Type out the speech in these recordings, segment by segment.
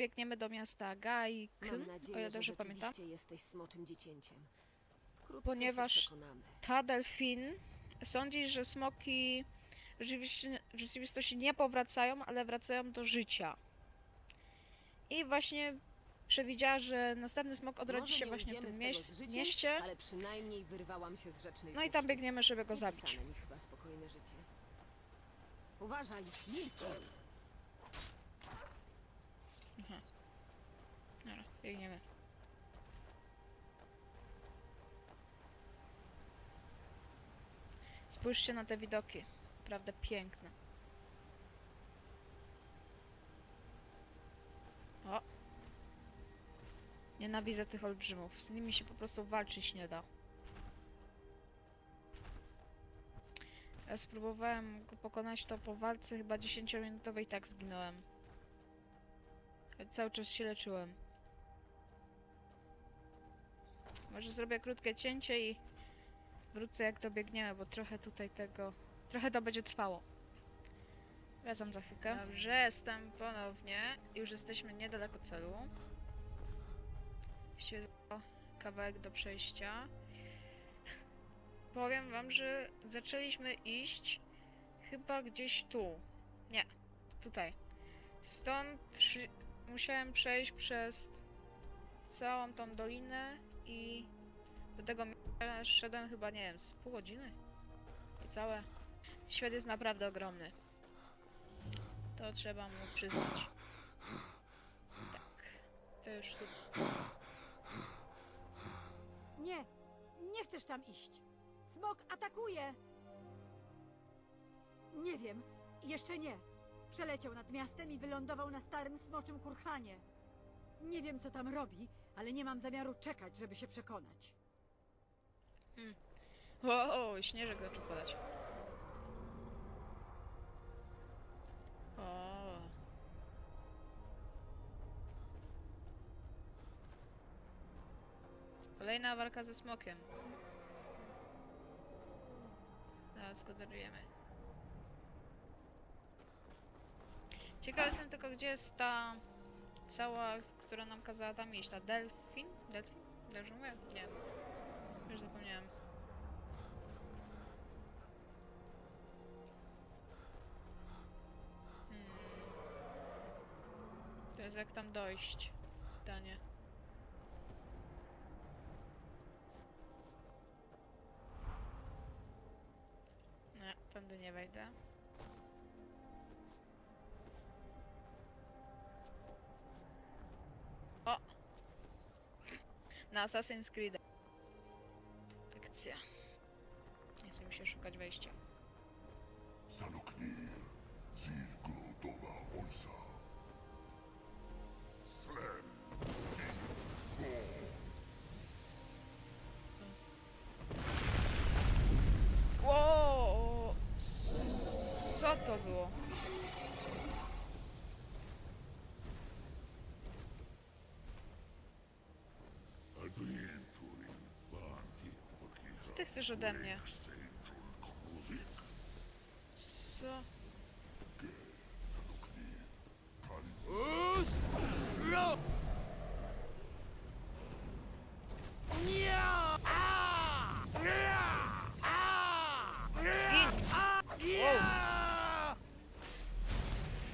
biegniemy do miasta Gaikn, Mam o ile nadzieję, że dobrze pamiętam. rzeczywiście jesteś smoczym dziecięciem. Wkrótce Ponieważ przekonamy. Ta delfin sądzi, że smoki rzeczywiście, w rzeczywistości nie powracają, ale wracają do życia. I właśnie przewidziała, że następny smok odrodzi Może się nie właśnie w ujdziemy tym z tego mieś- z życiem, mieście. Ale przynajmniej wyrwałam się z rzecznej No i tam puszczy. biegniemy, żeby go zabić. Niepisane mi chyba spokojne życie. Uważaj, Milki! Dobra, biegniemy. Spójrzcie na te widoki. Naprawdę piękne. O! Nienawidzę tych olbrzymów. Z nimi się po prostu walczyć nie da. Ja spróbowałem go pokonać to po walce chyba 10-minutowej i tak zginąłem. Cały czas się leczyłem. Może zrobię krótkie cięcie i wrócę jak dobiegniemy, bo trochę tutaj tego... Trochę to będzie trwało. Wracam za chwilkę. Dobrze, jestem ponownie. Już jesteśmy niedaleko celu. Właściwie kawałek do przejścia. Powiem wam, że zaczęliśmy iść chyba gdzieś tu. Nie, tutaj. Stąd musiałem przejść przez całą tą dolinę i do tego szedłem chyba, nie wiem, z pół godziny. I całe. Świat jest naprawdę ogromny. To trzeba mu przyznać. Tak. To już tu. Nie, nie chcesz tam iść. Smok atakuje! Nie wiem, jeszcze nie. Przeleciał nad miastem i wylądował na starym smoczym kurhanie. Nie wiem, co tam robi, ale nie mam zamiaru czekać, żeby się przekonać. O, śnieżek zaczął padać. O. Kolejna walka ze smokiem. Teraz go darujemy. Ciekaw jestem tylko, gdzie jest ta cała, która nam kazała tam iść. Ta delfin? Delfin? Dobrze mówię? Nie. Już zapomniałem. To jest jak tam dojść. Pytanie. Nie, tędy nie wejdę. Na Assassin's Creed. Akcja. Nie chcę mi się szukać wejścia. Saloknir, Zilgrodowa chcesz ode mnie? Co?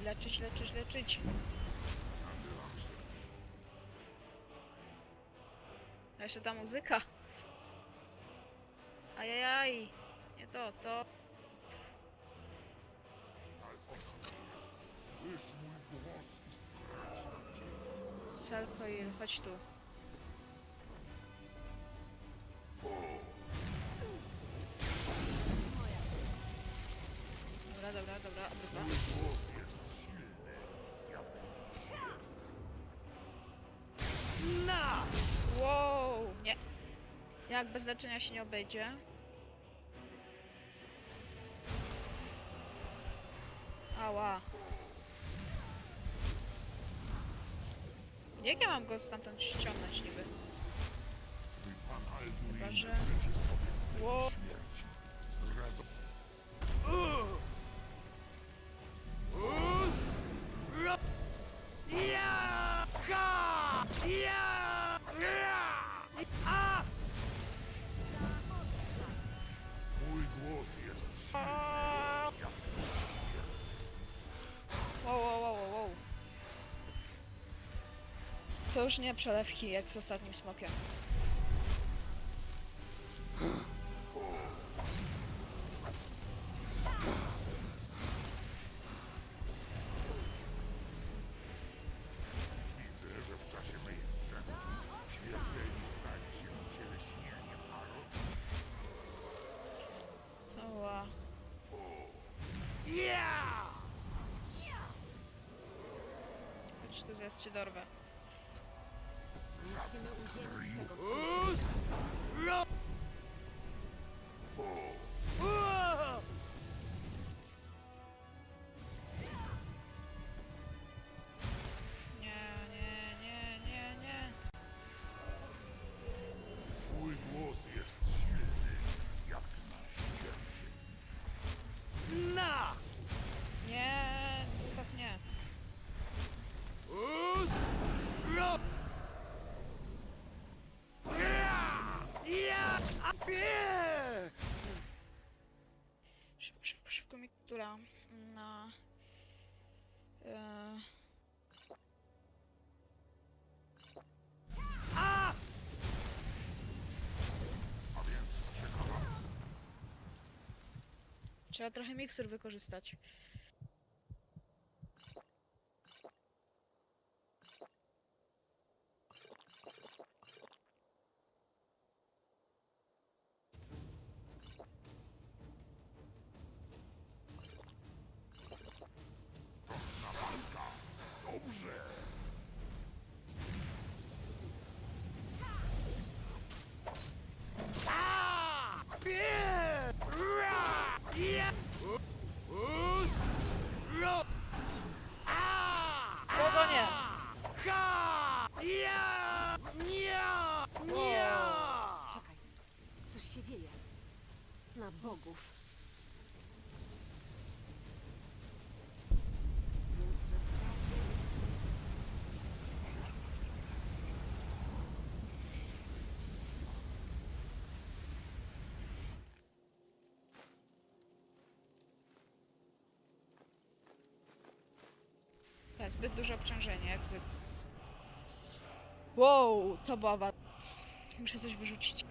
Leczyć, leczyć, leczyć. A jeszcze ta muzyka. Ajajaj. Nie to, to. Salkoil, chodź tu. Dobra, dobra, dobra, obrywa. Wow, nie. Jak bez leczenia się nie obejdzie. Jak ja mam go stamtąd ściągnąć niby? Chyba, że... Wow. To już nie przelewki jak z ostatnim smokiem. Chodź tu zjast cię dorwę. Musimy Trzeba trochę mikstur wykorzystać. Na bogów. Zbyt duże obciążenie, jak zwykle. Wow, to baba. Muszę coś wyrzucić.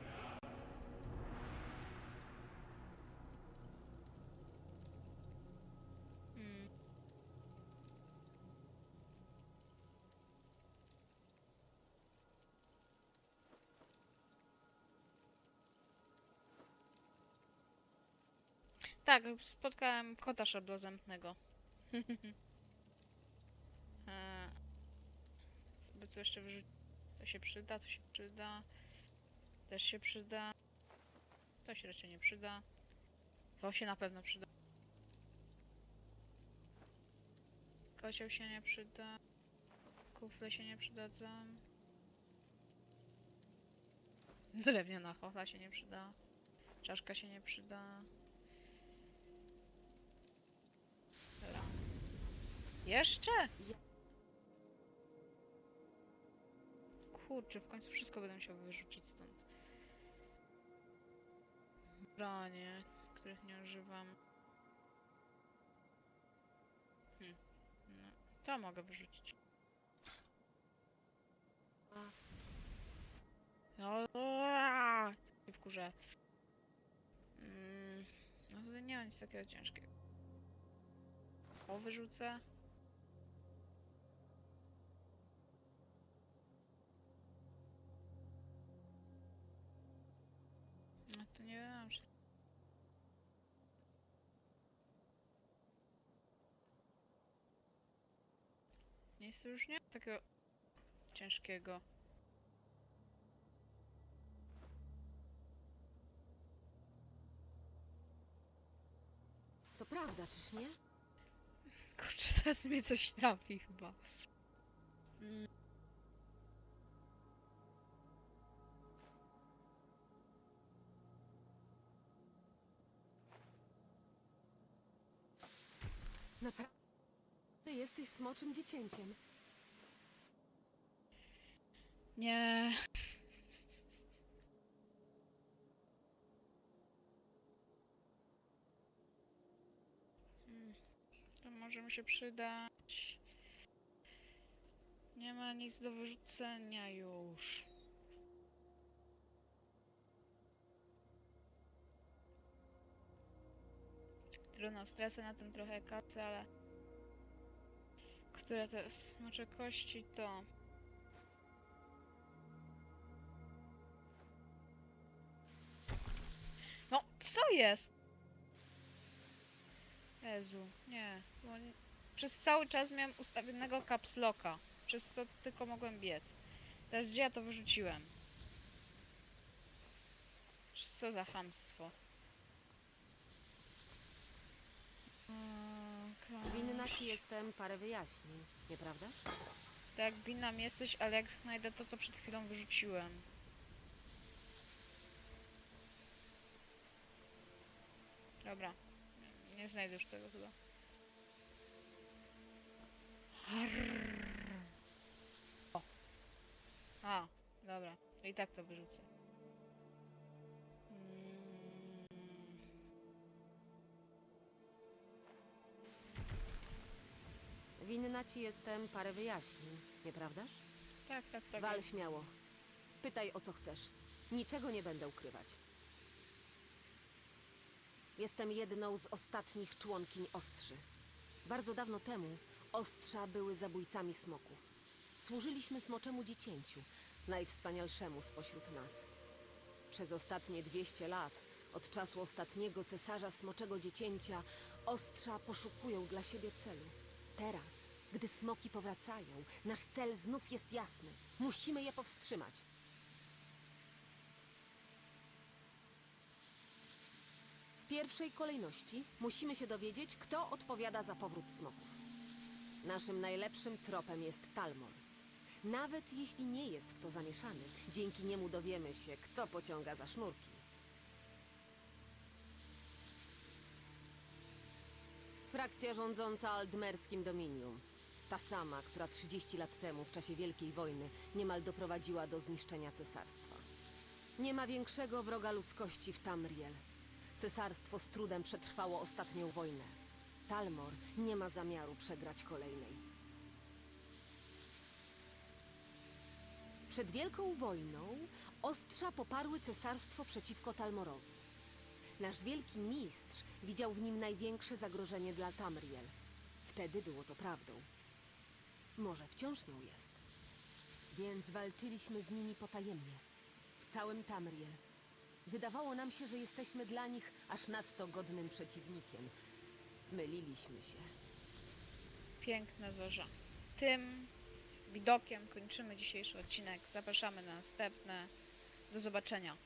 Hmm. Tak, spotkałem kota szablozębnego. Eee, Sobie tu jeszcze wyrzucić. To się przyda, to się przyda. Też się przyda. To się raczej nie przyda. To się na pewno przyda. Kocioł się nie przyda. Kufle się nie przydadzą. Drewniana chochla się nie przyda. Czaszka się nie przyda. Dobra. Jeszcze? Kurczę, w końcu wszystko będę musiał wyrzucić stąd. Bronie, których nie używam. Hmm. No, to mogę wyrzucić. No, się wkurzę. Mm, no tutaj nie ma nic takiego ciężkiego. O, wyrzucę. No to nie wiem, czy... Nic tu już nie takiego ciężkiego. To prawda, czyż nie? Kurczę, zaraz mnie coś trafi chyba. Mm. Naprawdę jesteś smoczym dziecięciem. Nie. Hmm, To może mi się przydać. Nie ma nic do wyrzucenia już. Trudno, stresy na tym trochę kasy, ale... Które jest? Smocze kości to... No, co jest? Jezu, nie. Przez cały czas miałem ustawionego caps locka, przez co tylko mogłem biec. Teraz gdzie ja to wyrzuciłem? Co za chamstwo. Okej. Winna ci jestem parę wyjaśnień, nieprawda? Tak, binam jesteś, ale jak znajdę to, co przed chwilą wyrzuciłem. Dobra. Nie znajdę już tego chyba. Arrrr. O. A, dobra. I tak to wyrzucę. Winna ci jestem parę wyjaśnień, nieprawdaż? Tak, tak, tak. Wal śmiało. Pytaj o co chcesz. Niczego nie będę ukrywać. Jestem jedną z ostatnich członkiń Ostrzy. Bardzo dawno temu Ostrza były zabójcami smoków. Służyliśmy smoczemu dziecięciu, najwspanialszemu spośród nas. Przez ostatnie 200 lat, od czasu ostatniego cesarza smoczego dziecięcia, Ostrza poszukują dla siebie celu. Teraz, gdy smoki powracają, nasz cel znów jest jasny. Musimy je powstrzymać. W pierwszej kolejności musimy się dowiedzieć, kto odpowiada za powrót smoków. Naszym najlepszym tropem jest Talmor. Nawet jeśli nie jest w to zamieszany, dzięki niemu dowiemy się, kto pociąga za sznurki. Frakcja rządząca Aldmerskim Dominium. Ta sama, która 30 lat temu, w czasie Wielkiej Wojny, niemal doprowadziła do zniszczenia cesarstwa. Nie ma większego wroga ludzkości w Tamriel. Cesarstwo z trudem przetrwało ostatnią wojnę. Talmor nie ma zamiaru przegrać kolejnej. Przed Wielką Wojną ostrza poparły cesarstwo przeciwko Talmorowi. Nasz wielki mistrz widział w nim największe zagrożenie dla Tamriel. Wtedy było to prawdą. Może wciąż nią jest. Więc walczyliśmy z nimi potajemnie. W całym Tamriel. Wydawało nam się, że jesteśmy dla nich aż nadto godnym przeciwnikiem. Myliliśmy się. Piękna zorza. Tym widokiem kończymy dzisiejszy odcinek. Zapraszamy na następne. Do zobaczenia.